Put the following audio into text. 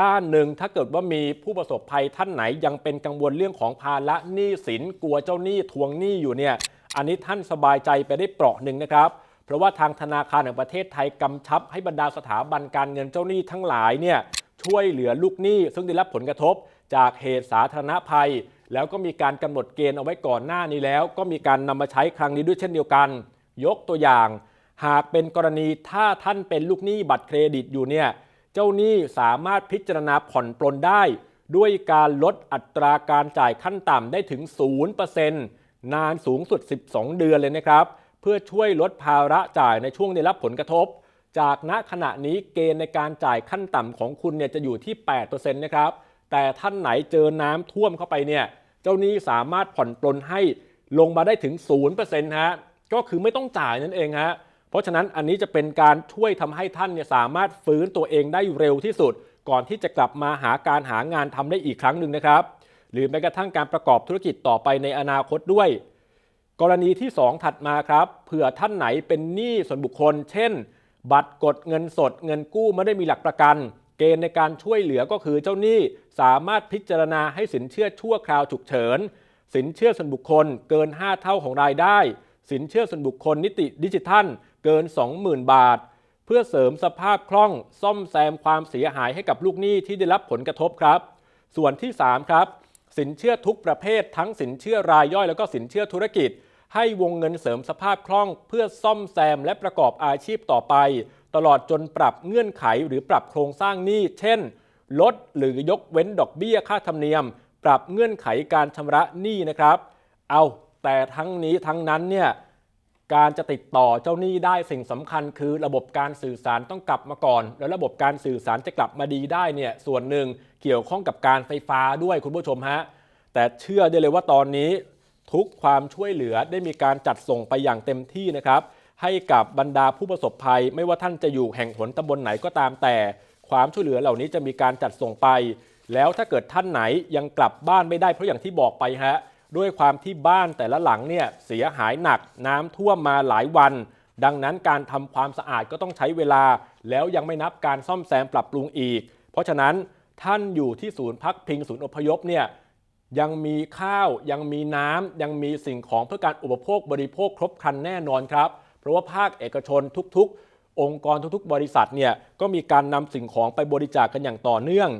ด้านหนึ่งถ้าเกิดว่ามีผู้ประสบภัยท่านไหนยังเป็นกังวลเรื่องของภาระหนี้สินกลัวเจ้าหนี้ทวงหนี้อยู่เนี่ยอันนี้ท่านสบายใจไปได้เปราะหนึ่งนะครับเพราะว่าทางธนาคารแห่งประเทศไทยกำชับให้บรรดาสถาบันการเงินเจ้าหนี้ทั้งหลายเนี่ยช่วยเหลือลูกหนี้ซึ่งได้รับผลกระทบจากเหตุสาธารณภัย แล้วก็มีการกำหนดเกณฑ์เอาไว้ก่อนหน้านี้แล้ว ก็มีการนำมาใช้ครั้งนี้ด้วยเช่นเดียวกัน ยกตัวอย่าง หากเป็นกรณีถ้าท่านเป็นลูกหนี้บัตรเครดิตอยู่เนี่ย เจ้าหนี้สามารถพิจารณาผ่อนปลนได้ ด้วยการลดอัตราการจ่ายขั้นต่ำได้ถึง 0%นานสูงสุด 12 เดือนเลยนะครับ เพื่อช่วยลดภาระจ่ายในช่วงได้รับผลกระทบ จากณขณะนี้เกณฑ์ในการจ่ายขั้นต่ำของคุณเนี่ยจะอยู่ที่ 8%นะครับแต่ท่านไหนเจอน้ำท่วมเข้าไปเนี่ยเจ้าหนี้สามารถผ่อนปลนให้ลงมาได้ถึง 0%ฮะก็คือไม่ต้องจ่ายนั่นเองฮะ เพราะฉะนั้นอันนี้จะเป็นการช่วยทำให้ท่านเนี่ยสามารถฟื้นตัวเองได้เร็วที่สุด ก่อนที่จะกลับมาหาการหางานทำได้อีกครั้งหนึ่งนะครับ หรือแม้กระทั่งการประกอบธุรกิจต่อไปในอนาคตด้วย กรณีที่ 2 ถัดมาครับเผื่อท่านไหนเป็นหนี้ส่วนบุคคล เช่น บัตรกดเงินสด เงินกู้ไม่ได้มีหลักประกัน เกณฑ์ในการช่วยเหลือก็คือเจ้าหนี้สามารถพิจารณาให้สินเชื่อชั่วคราวฉุกเฉินสินเชื่อส่วนบุคคลเกิน 5 เท่าของรายได้ สินเชื่อส่วนบุคคลนิติดิจิทัล เกิน 20,000 บาท เพื่อเสริมสภาพคล่องซ่อมแซมความเสียหายให้กับลูกหนี้ที่ได้รับผลกระทบครับ ส่วนที่ 3 ครับ สินเชื่อทุกประเภททั้งสินเชื่อรายย่อยแล้วก็สินเชื่อธุรกิจ ให้วงเงินเสริมสภาพคล่อง เพื่อซ่อมแซมและประกอบอาชีพต่อไป ตลอดจนปรับเงื่อนไขหรือปรับโครงสร้างหนี้เช่น ลดหรือยกเว้นดอกเบี้ยค่าธรรมเนียม ปรับเงื่อนไขการชำระหนี้นะครับ เอาแต่ทั้งนี้ทั้งนั้นเนี่ย การจะติดต่อเจ้าหนี้ได้สิ่งสำคัญคือระบบการสื่อสารต้องกลับมาก่อน แล้วระบบการสื่อสารจะกลับมาดีได้เนี่ยส่วนหนึ่งเกี่ยวข้องกับการไฟฟ้าด้วยคุณผู้ชมฮะแต่เชื่อได้เลยว่าตอนนี้ทุกความช่วยเหลือได้มีการจัดส่งไปอย่างเต็มที่นะครับ ให้กับบรรดาผู้ประสบภัย ไม่ว่าท่านจะอยู่แห่งหนตำบลไหนก็ตามแต่ ความช่วยเหลือเหล่านี้จะมีการจัดส่งไป แล้วถ้าเกิดท่านไหนยังกลับบ้านไม่ได้เพราะอย่างที่บอกไปฮะ ด้วยความที่บ้านแต่ละหลังเนี่ยเสียหายหนักน้ำท่วมมาหลายวัน ดังนั้นการทำความสะอาดก็ต้องใช้เวลา แล้วยังไม่นับการซ่อมแซมปรับปรุงอีก เพราะฉะนั้นท่านอยู่ที่ศูนย์พักพิงศูนย์อพยพเนี่ยยังมีข้าวยังมีน้ำยังมีสิ่งของเพื่อการอุปโภคบริโภคครบครันแน่นอนครับ เพราะว่าภาคเอกชนทุกๆ องค์กรทุกๆ บริษัทเนี่ยก็มีการนำสิ่งของไปบริจาคกันอย่างต่อเนื่อง